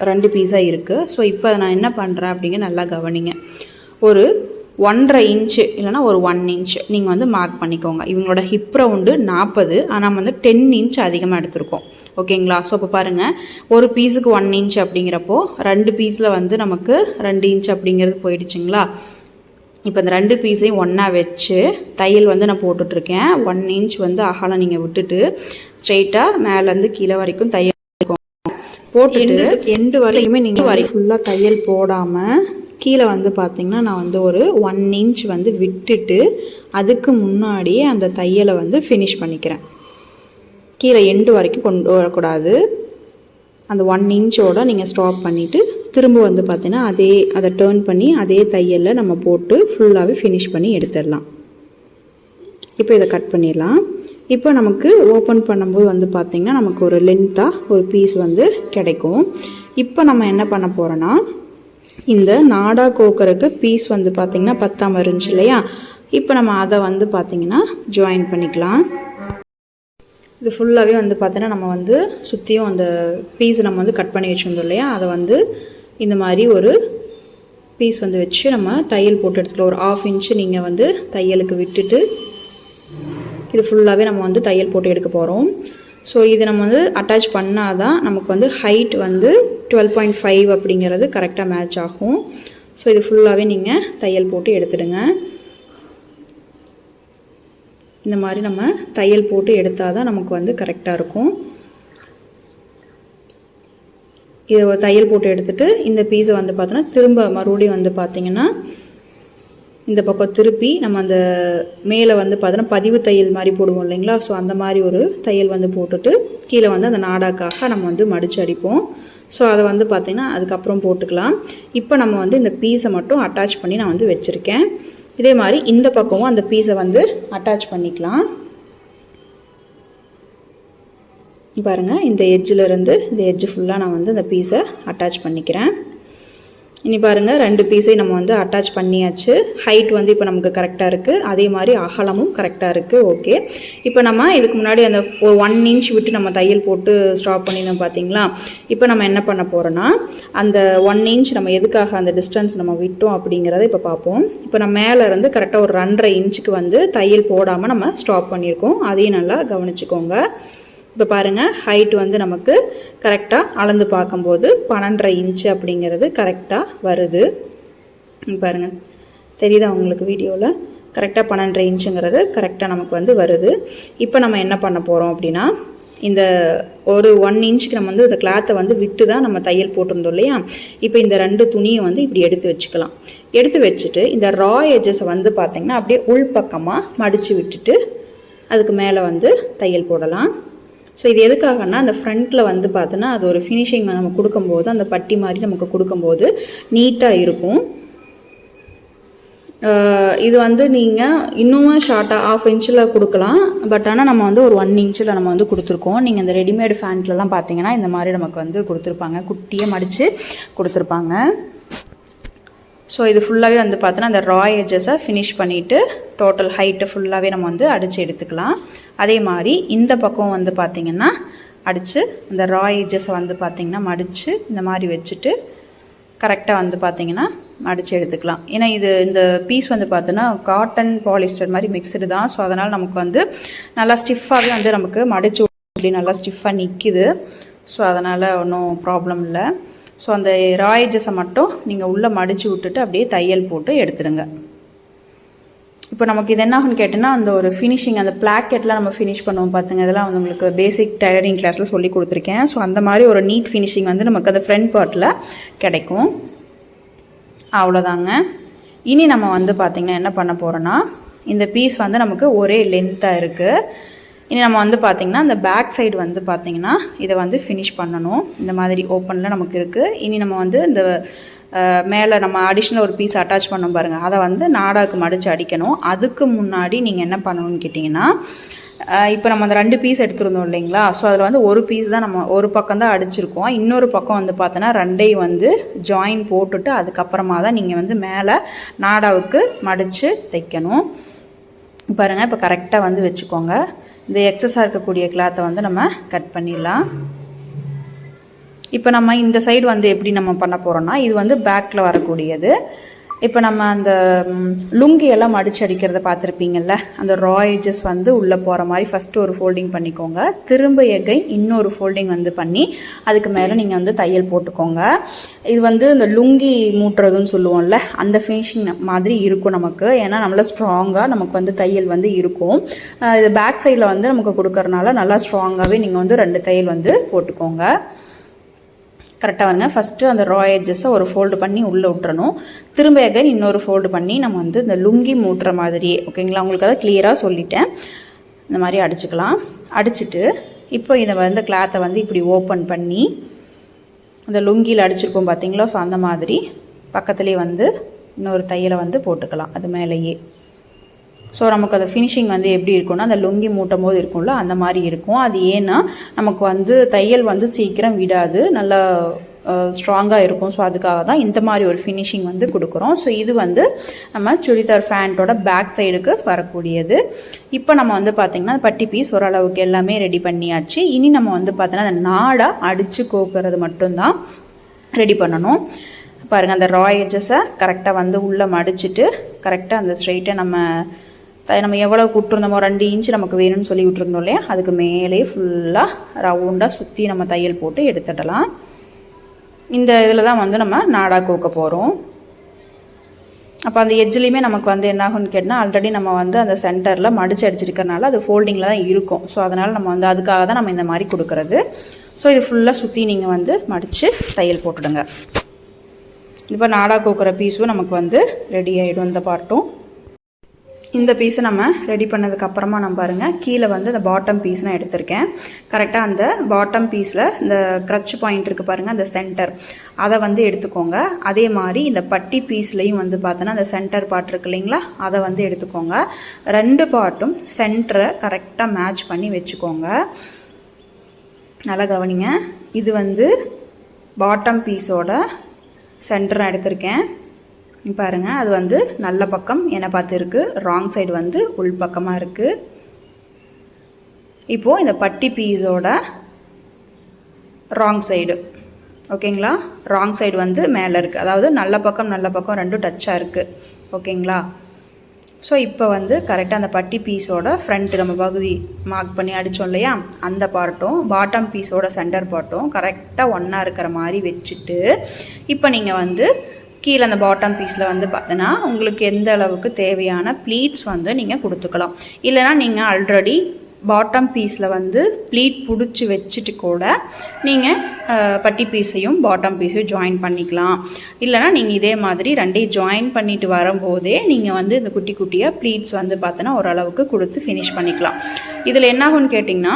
ரெண்டு பீஸாக இருக்குது ஸோ இப்போ நான் என்ன பண்ணுறேன் அப்படிங்க நல்லா கவனிங்க. ஒரு ஒன்றரை இன்ச்சு இல்லைனா ஒரு ஒன் இன்ச் நீங்கள் வந்து மார்க் பண்ணிக்கோங்க. இவங்களோட ஹிப் ரவுண்டு நாற்பது ஆனால் நம்ம வந்து டென் இன்ச் அதிகமாக எடுத்திருக்கோம். ஓகேங்களா? ஸோ இப்போ பாருங்கள் ஒரு பீஸுக்கு ஒன் இன்ச் அப்படிங்கிறப்போ ரெண்டு பீஸில் வந்து நமக்கு ரெண்டு இன்ச் அப்படிங்கிறது போயிடுச்சுங்களா? இப்போ இந்த ரெண்டு பீஸையும் ஒன்றா வச்சு தையல் வந்து நான் போட்டுட்ருக்கேன். ஒன் இன்ச் வந்து அகலம் நீங்கள் விட்டுட்டு ஸ்ட்ரெயிட்டாக மேலேருந்து கீழே வரைக்கும் தையல் போட்டுட்டு எண்டு வரைக்குமே நீங்கள் வரை ஃபுல்லாக தையல் போடாமல் கீழே வந்து பார்த்தீங்கன்னா நான் வந்து ஒரு ஒன் இன்ச் வந்து விட்டுட்டு அதுக்கு முன்னாடியே அந்த தையலை வந்து ஃபினிஷ் பண்ணிக்கிறேன். கீழே எண்டு வரைக்கும் கொண்டு வரக்கூடாது. அந்த ஒன் இன்ச்சோட நீங்கள் ஸ்டாப் பண்ணிவிட்டு திரும்ப வந்து பார்த்தீங்கன்னா அதே அதை டேர்ன் பண்ணி அதே தையலில் நம்ம போட்டு ஃபுல்லாகவே ஃபினிஷ் பண்ணி எடுத்துடலாம். இப்போ இதை கட் பண்ணிடலாம். இப்போ நமக்கு ஓப்பன் பண்ணும்போது வந்து பார்த்திங்கன்னா நமக்கு ஒரு லென்த்தாக ஒரு பீஸ் வந்து கிடைக்கும். இப்போ நம்ம என்ன பண்ண போகிறோன்னா இந்த நாடா கோக்கருக்கு பீஸ் வந்து பார்த்திங்கன்னா பத்தாம இருந்துச்சு இல்லையா? இப்போ நம்ம அதை வந்து பார்த்திங்கன்னா ஜாயின் பண்ணிக்கலாம். இது ஃபுல்லாகவே வந்து பார்த்தோன்னா நம்ம வந்து சுற்றியும் அந்த பீஸ் நம்ம வந்து கட் பண்ணி வச்சுருந்தோம் இல்லையா? அதை வந்து இந்த மாதிரி ஒரு பீஸ் வந்து வச்சு நம்ம தையல் போட்டு எடுத்துக்கலாம். ஒரு ஆஃப் இன்ச்சு நீங்கள் வந்து தையலுக்கு விட்டுட்டு இது ஃபுல்லாகவே நம்ம வந்து தையல் போட்டு எடுக்க போகிறோம் ஸோ இது நம்ம வந்து அட்டாச் பண்ணால் தான் நமக்கு வந்து ஹைட் வந்து டுவெல் பாயிண்ட் ஃபைவ் அப்படிங்கிறது கரெக்டாக மேட்ச் ஆகும். ஸோ இது ஃபுல்லாகவே நீங்கள் தையல் போட்டு எடுத்துடுங்க. இந்த மாதிரி நம்ம தையல் போட்டு எடுத்தால் தான் நமக்கு வந்து கரெக்டாக இருக்கும். இதை தையல் போட்டு எடுத்துகிட்டு இந்த பீஸை வந்து பார்த்தோன்னா திரும்ப மறுபடியும் வந்து பார்த்திங்கன்னா இந்த பக்கம் திருப்பி நம்ம அந்த மேலே வந்து பார்த்தோன்னா பதிவு தையல் மாதிரி போடுவோம் இல்லைங்களா? ஸோ அந்த மாதிரி ஒரு தையல் வந்து போட்டுட்டு கீழே வந்து அந்த நாடாக்காக நம்ம வந்து மடித்து அடிப்போம். ஸோ அதை வந்து பார்த்திங்கன்னா அதுக்கப்புறம் போட்டுக்கலாம். இப்போ நம்ம வந்து இந்த பீஸை மட்டும் அட்டாச் பண்ணி நான் வந்து வச்சுருக்கேன். இதே மாதிரி இந்த பக்கமும் அந்த பீஸை வந்து அட்டாச் பண்ணிக்கலாம். பாருங்கள் இந்த எஜ்ஜில் இருந்து இந்த எஜ்ஜு ஃபுல்லாக நான் வந்து இந்த பீஸை அட்டாச் பண்ணிக்கிறேன். இனி பாருங்கள் ரெண்டு பீஸையும் நம்ம வந்து அட்டாச் பண்ணியாச்சு. ஹைட் வந்து இப்போ நமக்கு கரெக்டாக இருக்குது அதே மாதிரி அகலமும் கரெக்டாக இருக்குது ஓகே இப்போ நம்ம இதுக்கு முன்னாடி அந்த ஒரு ஒன் இன்ச் விட்டு நம்ம தையல் போட்டு ஸ்டாப் பண்ணினோம் பார்த்தீங்களா இப்போ நம்ம என்ன பண்ண போகிறோன்னா அந்த ஒன் இன்ச் நம்ம எதுக்காக அந்த டிஸ்டன்ஸ் நம்ம விட்டோம் அப்படிங்கிறத இப்போ பார்ப்போம். இப்போ நம்ம மேலே இருந்து கரெக்டாக ஒரு ரெண்டரை இன்ச்சுக்கு வந்து தையல் போடாமல் நம்ம ஸ்டாப் பண்ணியிருக்கோம். அதையும் நல்லா கவனிச்சுக்கோங்க. இப்போ பாருங்கள் ஹைட் வந்து நமக்கு கரெக்டாக அளந்து பார்க்கும்போது பன்னெண்டரை இன்ச்சு அப்படிங்கிறது கரெக்டாக வருது. பாருங்கள் தெரியுதா உங்களுக்கு வீடியோவில் கரெக்டாக பன்னெண்டரை இன்ச்சுங்கிறது கரெக்டாக நமக்கு வந்து வருது. இப்போ நம்ம என்ன பண்ண போகிறோம் அப்படின்னா இந்த ஒரு ஒன் இன்ச்சுக்கு நம்ம வந்து இந்த கிளாத்தை வந்து விட்டு தான் நம்ம தையல் போட்டிருந்தோம் இல்லையா? இப்போ இந்த ரெண்டு துணியை வந்து இப்படி எடுத்து வச்சுக்கலாம். எடுத்து வச்சுட்டு இந்த ரா எஜஸை வந்து பார்த்திங்கன்னா அப்படியே உள்பக்கமாக மடித்து விட்டுட்டு அதுக்கு மேலே வந்து தையல் போடலாம். ஸோ இது எதுக்காகன்னா அந்த ஃப்ரண்ட்டில் வந்து பார்த்தோன்னா அது ஒரு ஃபினிஷிங் நம்ம கொடுக்கும்போது அந்த பட்டி மாதிரி நமக்கு கொடுக்கும்போது நீட்டாக இருக்கும். இது வந்து நீங்கள் இன்னும் ஷார்ட்டாக ஆஃப் இன்ச்சில் கொடுக்கலாம். பட் ஆனால் நம்ம வந்து ஒரு ஒன் இன்ச்சில் நம்ம வந்து கொடுத்துருக்கோம். நீங்கள் இந்த ரெடிமேட் ஃபேண்ட்லலாம் பார்த்தீங்கன்னா இந்த மாதிரி நமக்கு வந்து கொடுத்துருப்பாங்க. குட்டியை மடித்து கொடுத்துருப்பாங்க. ஸோ இது ஃபுல்லாகவே வந்து பார்த்தோன்னா அந்த ரா எஜஸை ஃபினிஷ் பண்ணிவிட்டு டோட்டல் ஹைட்டை ஃபுல்லாகவே நம்ம வந்து அடித்து எடுத்துக்கலாம். அதே மாதிரி இந்த பக்கம் வந்து பார்த்திங்கன்னா அடித்து இந்த ரா எஜஸை வந்து பார்த்திங்கன்னா மடித்து இந்த மாதிரி வச்சுட்டு கரெக்டாக வந்து பார்த்தீங்கன்னா மடித்து எடுத்துக்கலாம். ஏன்னா இது இந்த பீஸ் வந்து பார்த்தோன்னா காட்டன் பாலிஸ்டர் மாதிரி மிக்சடு தான். ஸோ அதனால் நமக்கு வந்து நல்லா ஸ்டிஃபாகவே வந்து நமக்கு மடிச்சு அப்படி நல்லா ஸ்டிஃபாக நிற்கிது ஸோ அதனால் ஒன்றும் ப்ராப்ளம் இல்லை. ஸோ அந்த ராயஜஸை மட்டும் நீங்கள் உள்ளே மடித்து விட்டுட்டு அப்படியே தையல் போட்டு எடுத்துடுங்க. இப்போ நமக்கு இது என்ன ஆகும்னு கேட்டிங்கன்னா அந்த ஒரு ஃபினிஷிங் அந்த பிளாக்கெட்லாம் நம்ம ஃபினிஷ் பண்ணுவோம் பார்த்துங்க இதெல்லாம் வந்து உங்களுக்கு பேசிக் டைலரிங் கிளாஸில் சொல்லி கொடுத்துருக்கேன். ஸோ அந்த மாதிரி ஒரு நீட் ஃபினிஷிங் வந்து நமக்கு அந்த ஃப்ரண்ட் பார்ட்டில் கிடைக்கும். அவ்வளோதாங்க. இனி நம்ம வந்து பார்த்திங்கன்னா என்ன பண்ண போகிறோன்னா இந்த பீஸ் வந்து நமக்கு ஒரே லென்த்தாக இருக்குது இனி நம்ம வந்து பார்த்திங்கன்னா இந்த பேக் சைடு வந்து பார்த்திங்கன்னா இதை வந்து ஃபினிஷ் பண்ணணும். இந்த மாதிரி ஓப்பனில் நமக்கு இருக்குது இனி நம்ம வந்து இந்த மேலே நம்ம அடிஷ்னல் ஒரு பீஸ் அட்டாச் பண்ணோம் பாருங்கள் அதை வந்து நாடாக்கு மடித்து அடிக்கணும். அதுக்கு முன்னாடி நீங்கள் என்ன பண்ணணும்னு கேட்டிங்கன்னா இப்போ நம்ம அந்த ரெண்டு பீஸ் எடுத்துருந்தோம் இல்லைங்களா? ஸோ அதில் வந்து ஒரு பீஸ் தான் நம்ம ஒரு பக்கம் தான் அடிச்சிருக்கோம். இன்னொரு பக்கம் வந்து பார்த்தோன்னா ரெண்டையும் வந்து ஜாயின் போட்டுட்டு அதுக்கப்புறமா தான் நீங்கள் வந்து மேலே நாடாவுக்கு மடித்து தைக்கணும். பாருங்கள் இப்போ கரெக்டாக வந்து வச்சுக்கோங்க. இந்த எக்ஸஸாக இருக்கக்கூடிய கிளாத்தை வந்து நம்ம கட் பண்ணிடலாம். இப்போ நம்ம இந்த சைடு வந்து எப்படி நம்ம பண்ண போகிறோம்னா இது வந்து பேக்கில் வரக்கூடியது. இப்போ நம்ம அந்த லுங்கி எல்லாம் மடிச்சு அடிக்கிறத பார்த்துருப்பீங்கல்ல அந்த ராயேஜஸ் வந்து உள்ளே போகிற மாதிரி ஃபஸ்ட்டு ஒரு ஃபோல்டிங் பண்ணிக்கோங்க. திரும்ப எகைன் இன்னொரு ஃபோல்டிங் வந்து பண்ணி அதுக்கு மேலே நீங்கள் வந்து தையல் போட்டுக்கோங்க. இது வந்து இந்த லுங்கி மூட்டுறதுன்னு சொல்லுவோம்ல அந்த ஃபினிஷிங் மாதிரி இருக்கும் நமக்கு. ஏன்னா நம்மள ஸ்ட்ராங்காக நமக்கு வந்து தையல் வந்து இருக்கும். இது பேக் சைடில் வந்து நமக்கு கொடுக்கறனால நல்லா ஸ்ட்ராங்காகவே நீங்கள் வந்து ரெண்டு தையல் வந்து போட்டுக்கோங்க. கரெக்டாக வருங்க. ஃபஸ்ட்டு அந்த ரா எட்ஜஸை ஒரு ஃபோல்டு பண்ணி உள்ளே விட்டுறணும். திரும்ப எகன் இன்னொரு ஃபோல்டு பண்ணி நம்ம வந்து இந்த லுங்கி மூட்டுற மாதிரியே ஓகேங்களா உங்களுக்கு அதை கிளியராக சொல்லிட்டேன். இந்த மாதிரி அடிச்சுக்கலாம். அடிச்சுட்டு இப்போ இதை வந்து கிளாத்தை வந்து இப்படி ஓப்பன் பண்ணி அந்த லுங்கியில் அடிச்சிருப்போம் பார்த்தீங்களோ ஸோ அந்த மாதிரி பக்கத்துலேயே வந்து இன்னொரு தையலை வந்து போட்டுக்கலாம். அது மேலேயே. ஸோ நமக்கு அந்த ஃபினிஷிங் வந்து எப்படி இருக்கும்னா அந்த லுங்கி மூட்டும் போது இருக்கும்ல அந்த மாதிரி இருக்கும். அது ஏன்னா நமக்கு வந்து தையல் வந்து சீக்கிரம் விடாது. நல்லா ஸ்ட்ராங்காக இருக்கும். ஸோ அதுக்காக தான் இந்த மாதிரி ஒரு ஃபினிஷிங் வந்து கொடுக்குறோம். ஸோ இது வந்து நம்ம சுடிதார் ஃபேண்ட்டோட பேக் சைடுக்கு வரக்கூடியது. இப்போ நம்ம வந்து பார்த்திங்கன்னா பட்டி பீஸ் ஓரளவுக்கு எல்லாமே ரெடி பண்ணியாச்சு. இனி நம்ம வந்து பார்த்தோன்னா அந்த நாடாக அடித்து கோக்குறது மட்டும்தான் ரெடி பண்ணணும். பாருங்கள் அந்த ரா எஜஸை கரெக்டாக வந்து உள்ளே மடிச்சிட்டு கரெக்டாக அந்த ஸ்ட்ரைட்டை நம்ம நம்ம எவ்வளோ விட்டுருந்தோமோ ரெண்டு இன்ச் நமக்கு வேணும்னு சொல்லி விட்டுருந்தோம் இல்லையா? அதுக்கு மேலே ஃபுல்லாக ரவுண்டாக சுற்றி நம்ம தையல் போட்டு எடுத்துடலாம். இந்த இதில் தான் வந்து நம்ம நாடா கோக்க போகிறோம் அப்போ அந்த எஜ்ஜிலையுமே நமக்கு வந்து என்ன ஆகும்னு கேட்டால் ஆல்ரெடி நம்ம வந்து அந்த சென்டரில் மடிச்சு அடிச்சிருக்கறனால அது ஃபோல்டிங்கில் தான் இருக்கும். ஸோ அதனால் நம்ம வந்து அதுக்காக தான் நம்ம இந்த மாதிரி கொடுக்கறது. ஸோ இது ஃபுல்லாக சுற்றி நீங்கள் வந்து மடித்து தையல் போட்டுடுங்க. இப்போ நாடா கோக்குற பீஸும் நமக்கு வந்து ரெடி ஆகிடும் இந்த பார்ட்டும் இந்த பீஸை நம்ம ரெடி பண்ணதுக்கு அப்புறமா நம்ம பாருங்கள் கீழே வந்து இந்த பாட்டம் பீஸ் நான் எடுத்திருக்கேன். கரெக்டாக அந்த பாட்டம் பீஸில் இந்த க்ரச் பாயிண்ட் இருக்குது பாருங்கள் அந்த சென்டர் அதை வந்து எடுத்துக்கோங்க. அதே மாதிரி இந்த பட்டி பீஸ்லேயும் வந்து பார்த்தோன்னா அந்த சென்டர் பார்ட் இருக்கு இல்லைங்களா அதை வந்து எடுத்துக்கோங்க. ரெண்டு பார்ட்டும் சென்டரை கரெக்டாக மேட்ச் பண்ணி வச்சுக்கோங்க. நல்லா கவனிங்க. இது வந்து பாட்டம் பீஸோட சென்டர் நான் எடுத்திருக்கேன். பாருங்கள் அது வந்து நல்ல பக்கம். என்னை பார்த்து இருக்குது ராங் சைடு வந்து உள் பக்கமாக இருக்குது இப்போது இந்த பட்டி பீஸோட ராங் சைடு ஓகேங்களா ராங் சைடு வந்து மேலே இருக்குது அதாவது நல்ல பக்கம் நல்ல பக்கம் ரெண்டும் டச்சாக இருக்குது ஓகேங்களா ஸோ இப்போ வந்து கரெக்டாக அந்த பட்டி பீஸோட ஃப்ரண்ட் நம்ம பகுதி மார்க் பண்ணி அடித்தோம் இல்லையா? அந்த பார்ட்டும் பாட்டம் பீஸோட சென்டர் பார்ட்டும் கரெக்டாக ஒன்றா இருக்கிற மாதிரி வச்சுட்டு இப்போ நீங்கள் வந்து கீழே அந்த பாட்டம் பீஸில் வந்து பார்த்தீங்கன்னா உங்களுக்கு எந்த அளவுக்கு தேவையான ப்ளீட்ஸ் வந்து நீங்கள் கொடுத்துக்கலாம். இல்லைனா நீங்கள் ஆல்ரெடி பாட்டம் பீஸில் வந்து ப்ளீட் பிடிச்சி வச்சுட்டு கூட நீங்கள் பட்டி பீஸையும் பாட்டம் பீஸையும் ஜாயின் பண்ணிக்கலாம். இல்லைனா நீங்கள் இதே மாதிரி ரெண்டையும் ஜாயின் பண்ணிட்டு வரும்போதே நீங்கள் வந்து இந்த குட்டி குட்டியாக ப்ளீட்ஸ் வந்து பார்த்தோன்னா ஓரளவுக்கு கொடுத்து ஃபினிஷ் பண்ணிக்கலாம். இதில் என்னாகும்னு கேட்டிங்கன்னா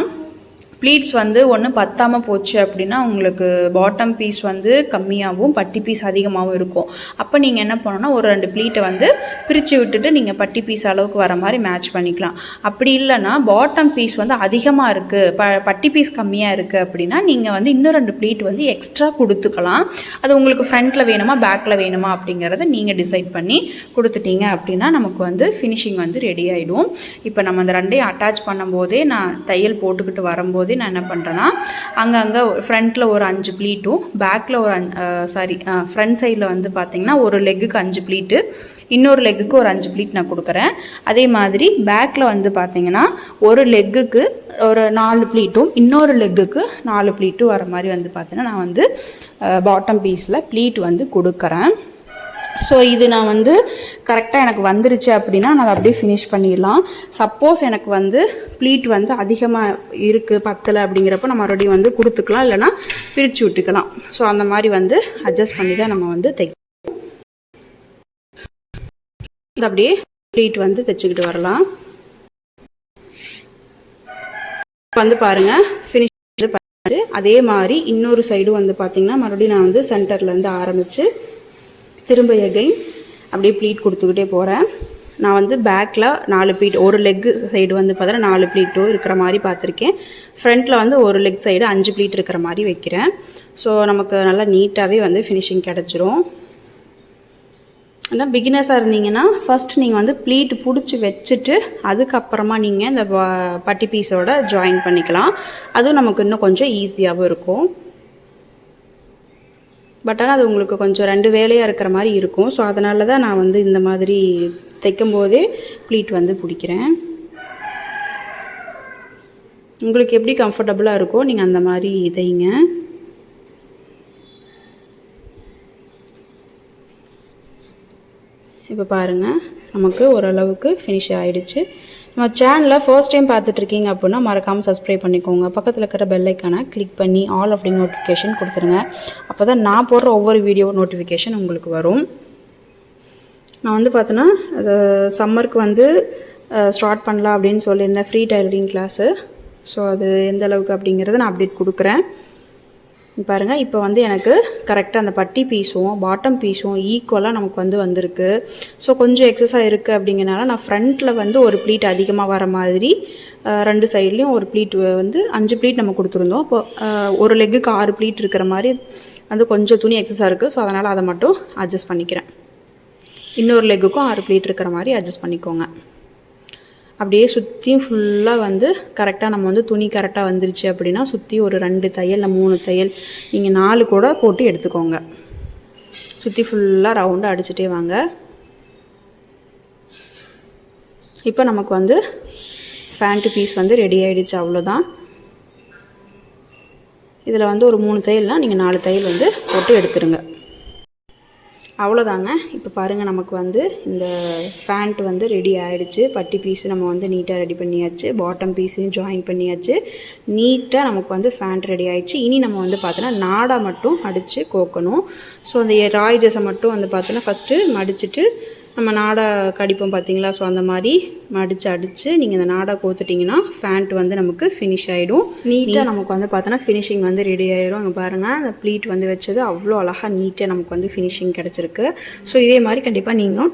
ப்ளீட்ஸ் வந்து ஒன்று பத்தாமல் போச்சு அப்படின்னா உங்களுக்கு பாட்டம் பீஸ் வந்து கம்மியாகவும் பட்டி பீஸ் அதிகமாகவும் இருக்கும். அப்போ நீங்கள் என்ன பண்ணணும்னா ஒரு ரெண்டு ப்ளீட்டை வந்து பிரித்து விட்டுட்டு நீங்கள் பட்டி பீஸ் அளவுக்கு வர மாதிரி மேட்ச் பண்ணிக்கலாம். அப்படி இல்லைன்னா பாட்டம் பீஸ் வந்து அதிகமாக இருக்குது ப பட்டி பீஸ் கம்மியாக இருக்குது அப்படின்னா நீங்கள் வந்து இன்னும் ரெண்டு ப்ளீட் வந்து எக்ஸ்ட்ரா கொடுத்துக்கலாம். அது உங்களுக்கு ஃப்ரண்ட்டில் வேணுமா பேக்கில் வேணுமா அப்படிங்கிறத நீங்கள் டிசைட் பண்ணி கொடுத்துட்டீங்க அப்படின்னா நமக்கு வந்து ஃபினிஷிங் வந்து ரெடி ஆகிடும் இப்போ நம்ம அந்த ரெண்டையும் அட்டாச் பண்ணும்போதே நான் தையல் போட்டுக்கிட்டு வரும்போது நான் என்ன பண்ணுறேன்னா அங்கங்கே ஃப்ரண்ட்டில் ஒரு அஞ்சு ப்ளீட்டும் பேக்கில் ஒரு அஞ்சு சாரி ஃப்ரண்ட் சைடில் வந்து பார்த்திங்கன்னா ஒரு லெக்குக்கு அஞ்சு ப்ளீட்டு இன்னொரு லெக்குக்கு ஒரு அஞ்சு ப்ளீட் நான் கொடுக்குறேன். அதே மாதிரி பேக்கில் வந்து பார்த்திங்கன்னா ஒரு லெக்குக்கு ஒரு நாலு ப்ளீட்டும் இன்னொரு லெக்குக்கு நாலு ப்ளீட்டும் வர மாதிரி வந்து பார்த்தீங்கன்னா நான் வந்து பாட்டம் பீஸில் ப்ளீட் வந்து கொடுக்குறேன். ஸோ இது நான் வந்து கரெக்டாக எனக்கு வந்துருச்சு அப்படின்னா நான் அதை அப்படியே ஃபினிஷ் பண்ணிடலாம். சப்போஸ் எனக்கு வந்து ப்ளீட் வந்து அதிகமாக இருக்குது பத்தலை அப்படிங்கிறப்ப நம்ம மறுபடியும் வந்து கொடுத்துக்கலாம். இல்லைனா பிரித்து விட்டுக்கலாம். ஸோ அந்த மாதிரி வந்து அட்ஜஸ்ட் பண்ணி தான் நம்ம வந்து தைக்கணும் அப்படியே ப்ளீட் வந்து தைச்சிக்கிட்டு வரலாம். வந்து பாருங்கள் ஃபினிஷ் பண்ணிட்டு அதே மாதிரி இன்னொரு சைடும் வந்து பார்த்திங்கன்னா மறுபடியும் நான் வந்து சென்டர்லேருந்து ஆரம்பித்து திரும்ப எகைன் அப்படியே ப்ளீட் கொடுத்துக்கிட்டே போகிறேன் நான் வந்து பேக்கில் நாலு ப்ளீட் ஒரு லெக்கு சைடு வந்து பார்த்தா நாலு ப்ளீட்டோ இருக்கிற மாதிரி பார்த்துருக்கேன். ஃப்ரண்ட்டில் வந்து ஒரு லெக் சைடு அஞ்சு ப்ளீட் இருக்கிற மாதிரி வைக்கிறேன். ஸோ நமக்கு நல்லா நீட்டாகவே வந்து ஃபினிஷிங் கிடச்சிரும். ஆனால் பிகினர்ஸாக இருந்தீங்கன்னா ஃபஸ்ட் நீங்கள் வந்து ப்ளீட் பிடிச்சி வச்சுட்டு அதுக்கப்புறமா நீங்கள் இந்த ப- பட்டி பீஸோட ஜாயின் பண்ணிக்கலாம். அதுவும் நமக்கு இன்னும் கொஞ்சம் ஈஸியாகவும் இருக்கும். பட் ஆனால் அது உங்களுக்கு கொஞ்சம் ரெண்டு வேலையாக இருக்கிற மாதிரி இருக்கும். ஸோ அதனால தான் நான் வந்து இந்த மாதிரி தைக்கும் போதே ப்ளீட் வந்து பிடிக்கிறேன். உங்களுக்கு எப்படி கம்ஃபர்டபுளாக இருக்கோ நீங்கள் அந்த மாதிரி தைங்க. இப்போ பாருங்கள் நமக்கு ஓரளவுக்கு ஃபினிஷ் ஆகிடுச்சு நம்ம சேனலை ஃபர்ஸ்ட் டைம் பார்த்துட்ருக்கீங்க அப்படின்னா மறக்காமல் சப்ஸ்கிரைப் பண்ணிக்கோங்க. பக்கத்தில் இருக்கிற பெல்லைக்கான கிளிக் பண்ணி ஆல் அப்படிங்க நோட்டிஃபிகேஷன் கொடுத்துருங்க. அப்போ தான் நான் போடுற ஒவ்வொரு வீடியோ நோட்டிஃபிகேஷன் உங்களுக்கு வரும். நான் வந்து பார்த்தோன்னா சம்மருக்கு வந்து ஸ்டார்ட் பண்ணலாம் அப்படின்னு சொல்லியிருந்தேன். ஃப்ரீ டைலரிங் கிளாஸு ஸோ அது எந்த அளவுக்கு அப்படிங்கிறத நான் அப்டேட் கொடுக்குறேன். பாருங்கள் இப்போ வந்து எனக்கு கரெக்டாக அந்த பட்டி பீஸும் பாட்டம் பீஸும் ஈக்குவலாக நமக்கு வந்து வந்திருக்கு. ஸோ கொஞ்சம் எக்ஸஸாக இருக்குது அப்படிங்கிறனால நான் ஃப்ரண்ட்டில் வந்து ஒரு ப்ளீட் அதிகமாக வர மாதிரி ரெண்டு சைட்லேயும் ஒரு ப்ளீட் வந்து அஞ்சு ப்ளீட் நம்ம கொடுத்துருந்தோம். இப்போ ஒரு லெக்குக்கு ஆறு ப்ளீட் இருக்கிற மாதிரி வந்து கொஞ்சம் துணி எக்ஸஸாக இருக்குது ஸோ அதனால் அதை மட்டும் அட்ஜஸ்ட் பண்ணிக்கிறேன். இன்னொரு லெக்குக்கும் ஆறு ப்ளீட் இருக்கிற மாதிரி அட்ஜஸ்ட் பண்ணிக்கோங்க. அப்படியே சுற்றியும் ஃபுல்லாக வந்து கரெக்டாக நம்ம வந்து துணி கரெக்டாக வந்துருச்சு அப்படின்னா சுற்றி ஒரு ரெண்டு தையல் இல்லை மூணு தையல் நீங்கள் நாலு கூட போட்டு எடுத்துக்கோங்க. சுற்றி ஃபுல்லாக ரவுண்டாக அடிச்சுட்டே வாங்க. இப்போ நமக்கு வந்து ஃபேண்ட்டு பீஸ் வந்து ரெடி ஆகிடுச்சு அவ்வளோதான் இதில் வந்து ஒரு மூணு தையல்னால் நீங்கள் நாலு தையல் வந்து போட்டு எடுத்துருங்க. அவ்வளோதாங்க. இப்போ பாருங்கள் நமக்கு வந்து இந்த ஃபேண்ட் வந்து ரெடி ஆகிடுச்சு பட்டி பீஸு நம்ம வந்து நீட்டாக ரெடி பண்ணியாச்சு. பாட்டம் பீஸையும் ஜாயின் பண்ணியாச்சு. நீட்டாக நமக்கு வந்து ஃபேண்ட் ரெடி ஆகிடுச்சு இனி நம்ம வந்து பார்த்தோன்னா நாடா மட்டும் அடித்து கோக்கணும். ஸோ அந்த ராய் ஜெஸை மட்டும் வந்து பார்த்தோன்னா ஃபஸ்ட்டு மடிச்சிட்டு நம்ம நாடா கடிப்போம் பார்த்தீங்களா ஸோ அந்த மாதிரி மடித்து அடித்து நீங்கள் இந்த நாடா கோத்துட்டிங்கன்னா ஃபேண்ட் வந்து நமக்கு ஃபினிஷ் ஆகிடும் நீட்டாக நமக்கு வந்து பார்த்தோன்னா ஃபினிஷிங் வந்து ரெடி ஆயிரும். அங்கே பாருங்கள் அந்த ப்ளீட் வந்து வச்சது அவ்வளோ அழகாக நீட்டாக நமக்கு வந்து ஃபினிஷிங் கிடச்சிருக்கு. ஸோ இதே மாதிரி கண்டிப்பாக நீங்களும் ட்ரை